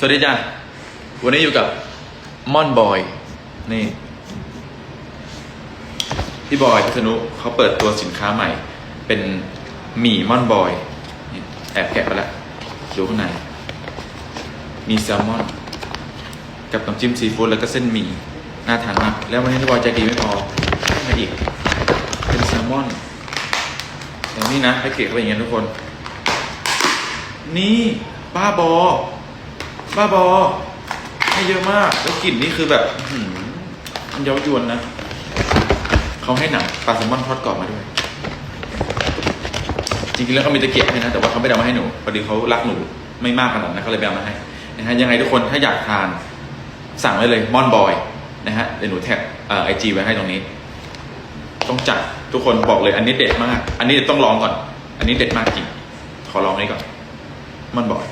สวัสดีจ้ะ วันนี้อยู่กับม่อนบอย นี่ พี่บอยพิษณุเขาเปิดตัวสินค้าใหม่ เป็นหมี่ม่อนบอยนี่แอบแกะไปแล้วดูข้างใน มีแซลมอน กับน้ำจิ้มซีฟู้ดแล้วก็เส้นหมี่ น่าทานมาก แล้ววันนี้พี่บอยใจดีไม่พอให้มาอีก เป็นแซลมอนอย่างนี้นะแพ็กเกจเขาเป็นอย่างนี้ทุกคน นี่บ้าบอ บ้าบอให้เยอะมาก แล้วกลิ่นนี่คือแบบอื้อหือมันเย้ายวนนะ เขาให้หนังปลาแซลมอนทอดกรอบมาด้วย จริงๆแล้วเขามีตะเกียบให้นะ แต่ว่าเขาไม่ได้เอามาให้หนูพอดีเขารักหนูไม่มากขนาดนั้นเขาเลยไปเอามาให้นะฮะยังไงทุกคนถ้าอยากทาน สั่งไว้เลยมอนบอยนะฮะเดี๋ยวหนูแท็กไอจีไว้ให้ตรงนี้ ต้องจัดทุกคนบอกเลยอันนี้เด็ดมาก อันนี้ต้องลองก่อน อันนี้เด็ดมากจริงขอลองนี้ก่อนมอนบอย